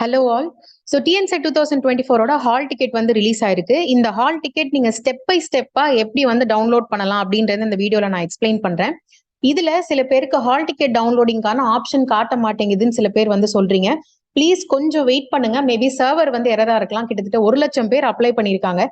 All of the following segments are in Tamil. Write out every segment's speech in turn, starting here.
Hello all so TNSET two thousand twenty ஃபோரோட ஹால் டிக்கெட் வந்து ரிலீஸ் ஆயிருக்கு. இந்த ஹால் டிக்கெட் நீங்கள் ஸ்டெப் பை ஸ்டெப்பாக எப்படி வந்து டவுன்லோட் பண்ணலாம் அப்படின்றத இந்த வீடியோவில் நான் எக்ஸ்பிளைன் பண்ணுறேன் இதில் சில பேருக்கு ஹால் டிக்கெட் டவுன்லோடிங்கான ஆப்ஷன் காட்ட மாட்டேங்குதுன்னு சில பேர் வந்து சொல்கிறீங்க ப்ளீஸ் கொஞ்சம் வெயிட் பண்ணுங்க. மேபி சர்வர் வந்து எரரா இருக்கலாம். கிட்டத்தட்ட ஒரு லட்சம் பேர் அப்ளை பண்ணியிருக்காங்க.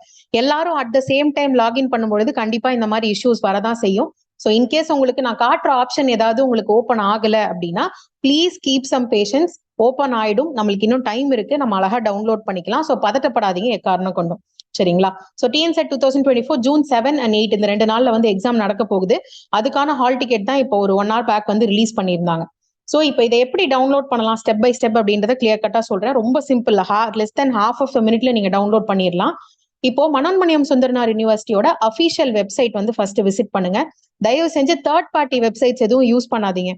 எல்லாரும் at the same time login பண்ணும்பொழுது கண்டிப்பா இந்த மாதிரி இஷ்யூஸ் வரதான் செய்யும். ஸோ இன்கேஸ் உங்களுக்கு நான் காட்டுற ஆப்ஷன் ஏதாவது உங்களுக்கு ஓப்பன் ஆகல அப்படின்னா please keep some patience open ஆயிடும். நம்மளுக்கு இன்னும் டைம் இருக்கு. நம்ம அழகா டவுன்லோட் பண்ணிக்கலாம். ஸோ பதட்டப்படாதீங்க. எக்காரணம் கொண்டும். சரிங்களா? So TNSET two thousand twenty four June seven and eight இந்த ரெண்டு நாள்ல வந்து எக்ஸாம் நடக்க போகுது. அதுக்கான ஹால் டிக்கெட் தான் இப்போ ஒரு ஒன் ஹவர் பேக் வந்து ரிலீஸ் பண்ணியிருந்தாங்க. ஸோ இப்போ இதை எப்படி டவுன்லோட் பண்ணலாம்? ஸ்டெப் பை ஸ்டெப் அப்படின்றத கிளியர் கட்டா சொல்றேன். ரொம்ப சிம்பிள் ஹா லெஸ் தென் ஹாஃப் ஆஃப் மினிட்ல நீங்க டவுன்லோட் பண்ணிடலாம் இப்போ மனோன்மணியம் சுந்தரனார் யூனிவர்சிட்டியோட அஃபிஷியல் வெப்சைட் வந்து ஃபர்ஸ்ட் விசிட் பண்ணுங்க. தயவு செஞ்சு தேர்ட் பார்ட்டி வெப்சைட்ஸ் எதுவும் யூஸ் பண்ணாதீங்க.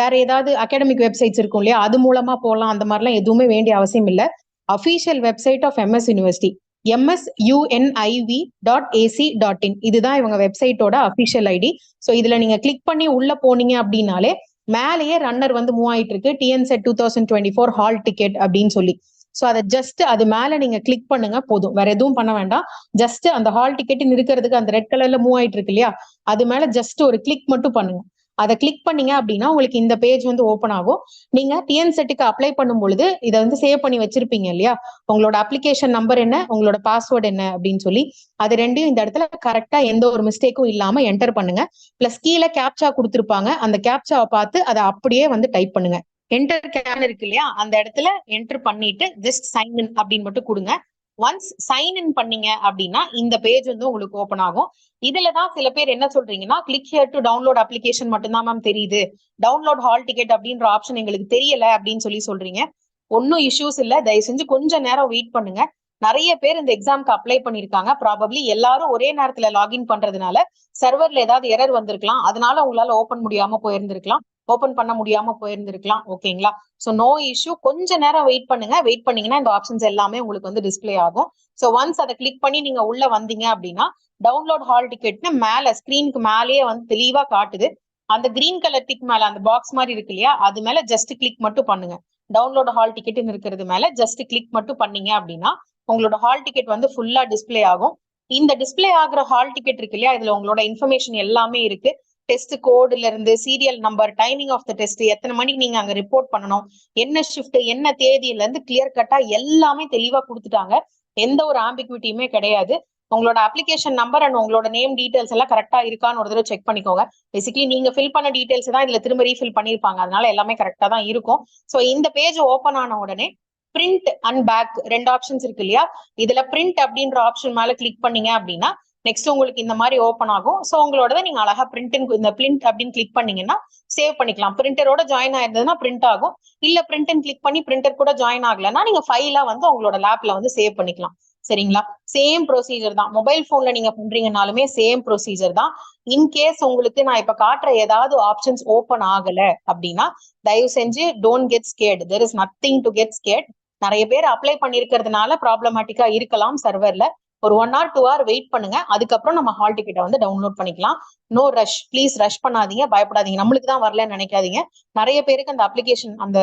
வேற ஏதாவது அகாடமிக் வெப்சைட்ஸ் இருக்கும் இல்லையா? அது மூலமா போகலாம் அந்த மாதிரிலாம் எதுவுமே வேண்டிய அவசியம் இல்லை. Official website of MS university MS U N I V dot AC dot in இதுதான் இவங்க வெப்சைட்டோட அஃபிஷியல் ஐடி ஸோ இதுல நீங்க கிளிக் பண்ணி உள்ள போனீங்க அப்படின்னாலே மேலேயே ரன்னர் வந்து மூவ் ஆயிட்டு இருக்கு TNSET two thousand twenty four hall ticket அப்படின்னு சொல்லி. ஸோ அதை ஜஸ்ட் அது மேல நீங்க கிளிக் பண்ணுங்க போதும். வேற எதுவும் பண்ண வேண்டாம். ஜஸ்ட் அந்த ஹால் டிக்கெட் இருக்கிறதுக்கு அந்த ரெட் கலர்ல மூவ் ஆயிட்டு இருக்கு இல்லையா? அது மேல ஜஸ்ட் ஒரு கிளிக் மட்டும் பண்ணுங்க. அதை கிளிக் பண்ணீங்க அப்படின்னா உங்களுக்கு இந்த பேஜ் வந்து ஓப்பன் ஆகும். நீங்க டிஎன் செட்டுக்கு அப்ளை பண்ணும் பொழுது இதை வந்து சேவ் பண்ணி வச்சிருப்பீங்க இல்லையா? உங்களோட அப்ளிகேஷன் நம்பர் என்ன? உங்களோட பாஸ்வேர்டு என்ன? அப்படின்னு சொல்லி அது ரெண்டையும் இந்த இடத்துல கரெக்டா எந்த ஒரு மிஸ்டேக்கும் இல்லாம என்டர் பண்ணுங்க. பிளஸ் கீழே கேப்சா கொடுத்துருப்பாங்க. அந்த கேப்சாவை பார்த்து அதை அப்படியே வந்து டைப் பண்ணுங்க. என்டர் கேன் இருக்கு இல்லையா? அந்த இடத்துல என்டர் பண்ணிட்டு ஜஸ்ட் சைன் இன் அப்படின்னு மட்டும் கொடுங்க. ஒன்ஸ் சைன் இன் பண்ணீங்க அப்படின்னா இந்த பேஜ் வந்து உங்களுக்கு ஓப்பன் ஆகும். இதுல தான் சில பேர் என்ன சொல்றீங்கன்னா click here to download application மட்டும்தான் மேம் தெரியுது. டவுன்லோட் ஹால் டிக்கெட் அப்படின்ற ஆப்ஷன் எங்களுக்கு தெரியல அப்படின்னு சொல்லி சொல்றீங்க. ஒன்னும் இஷ்யூஸ் இல்ல. தயவு செஞ்சு கொஞ்ச நேரம் வெயிட் பண்ணுங்க. நிறைய பேர் இந்த எக்ஸாம்க்கு அப்ளை பண்ணிருக்காங்க. ப்ராபப்ளி எல்லாரும் ஒரே நேரத்துல லாகின் பண்றதுனால சர்வர்ல ஏதாவது எரர் வந்திருக்கலாம். அதனால உங்களால ஓபன் முடியாம போயிருந்திருக்கலாம். ஓபன் பண்ண முடியாம போயிருந்திருக்கலாம். ஓகேங்களா? ஸோ நோ இஷ்யூ கொஞ்ச நேரம் வெயிட் பண்ணுங்க. வெயிட் பண்ணீங்கன்னா இந்த ஆப்ஷன்ஸ் எல்லாமே உங்களுக்கு வந்து டிஸ்பிளே ஆகும். ஸோ ஒன்ஸ் அதை கிளிக் பண்ணி நீங்க உள்ள வந்தீங்க அப்படின்னா டவுன்லோட் ஹால் டிக்கெட்னு மேல ஸ்கிரீனுக்கு மேலேயே வந்து தெளிவா காட்டுது. அந்த கிரீன் கலர் டிக் மேல அந்த பாக்ஸ் மாதிரி இருக்கு இல்லையா? அது மேல ஜஸ்ட் கிளிக் மட்டும் பண்ணுங்க. டவுன்லோட் ஹால் டிக்கெட்னு இருக்கிறது மேல ஜஸ்ட் கிளிக் மட்டும் பண்ணீங்க அப்படின்னா உங்களோட ஹால் டிக்கெட் வந்து ஃபுல்லா டிஸ்பிளே ஆகும். இந்த டிஸ்பிளே ஆகுற ஹால் டிக்கெட் இருக்கு இல்லையா? இதுல உங்களோட இன்ஃபர்மேஷன் எல்லாமே இருக்கு. டெஸ்ட் கோடுல இருந்து serial number timing of the test எத்தனை மணிக்கு நீங்க அங்க ரிப்போர்ட் பண்ணணும் என்ன ஷிஃப்ட் என்ன தேதியில இருந்து கிளியர் கட்டா எல்லாமே தெளிவா கொடுத்துட்டாங்க. எந்த ஒரு ஆம்பிக்விட்டியுமே கிடையாது. உங்களோட அப்ளிகேஷன் நம்பர் அண்ட் உங்களோட நேம் டீடைல்ஸ் எல்லாம் கரெக்டா இருக்கான்னு ஒரு தடவை செக் பண்ணிக்கோங்க. பேசிக்கலி நீங்க ஃபில் பண்ண டீடைல்ஸ் தான் இதுல திரும்ப ரீஃபில் பண்ணிருப்பாங்க அதனால எல்லாமே கரெக்டா தான் இருக்கும். ஸோ இந்த பேஜ் ஓப்பன் ஆன உடனே பிரிண்ட் அண்ட் பேக் ரெண்டு ஆப்ஷன்ஸ் இருக்கு இல்லையா? இதுல பிரிண்ட் அப்படின்ற ஆப்ஷன் மேல கிளிக் பண்ணீங்க அப்படின்னா நெக்ஸ்ட் உங்களுக்கு இந்த மாதிரி ஓப்பன் ஆகும். ஸோ உங்களோட நீங்க அழகா பிரிண்ட் இந்த பிரிண்ட் அப்படின்னு கிளிக் பண்ணீங்கன்னா சேவ் பண்ணிக்கலாம். பிரிண்டரோட ஜாயின் ஆயிருந்ததுன்னா பிரிண்ட் ஆகும். இல்ல பிரிண்ட் கிளிக் பண்ணி பிரிண்டர் கூட ஜாயின் ஆகலைன்னா நீங்க ஃபைலா வந்து உங்களோட லேப்ல வந்து சேவ் பண்ணிக்கலாம். சரிங்களா? சேம் ப்ரொசீஜர் தான். மொபைல் போன்ல நீங்க பண்றீங்கனாலுமே சேம் ப்ரொசீஜர் தான். இன்கேஸ் உங்களுக்கு நான் இப்ப காட்டுற ஏதாவது ஆப்ஷன்ஸ் ஓப்பன் ஆகல அப்படின்னா தயவு செஞ்சு don't get scared there is nothing to get scared நிறைய பேர் அப்ளை பண்ணிருக்கிறதுனால ப்ராப்ளமேட்டிக்கா இருக்கலாம் சர்வர்ல ஒரு one or two hour wait பண்ணுங்க. அதுக்கப்புறம் நம்ம ஹால் டிக்கெட்டை வந்து டவுன்லோட் பண்ணிக்கலாம். நோ ரஷ் ப்ளீஸ் ரஷ் பண்ணாதீங்க. பயப்படாதீங்க. நம்மளுக்கு தான் வரலன்னு நினைக்காதீங்க. நிறைய பேருக்கு அந்த அப்ளிகேஷன் அந்த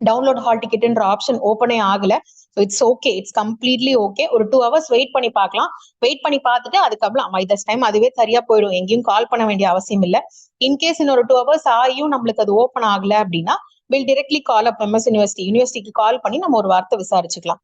டவுன்லோட் ஹால் டிக்கெட்ன்ற ஆப்ஷன் ஓப்பனே ஆகல. So it's okay it's completely okay ஒரு டூ ஹவர்ஸ் வெயிட் பண்ணி பார்க்கலாம். வெயிட் பண்ணி பார்த்துட்டு அதுக்கப்புறம் இதஸ் டைம் அதுவே சரியா போயிடும். எங்கேயும் கால் பண்ண வேண்டிய அவசியம் இல்லை. இன்கேஸ் இன்னொரு டூ ஹவர்ஸ் ஆகியும் நம்மளுக்கு அது ஓப்பன் ஆகல அப்படின்னா will directly call up MS university யூனிவர்சிட்டிக்கு கால் பண்ணி நம்ம ஒரு வார்த்தை விசாரிச்சுக்கலாம்.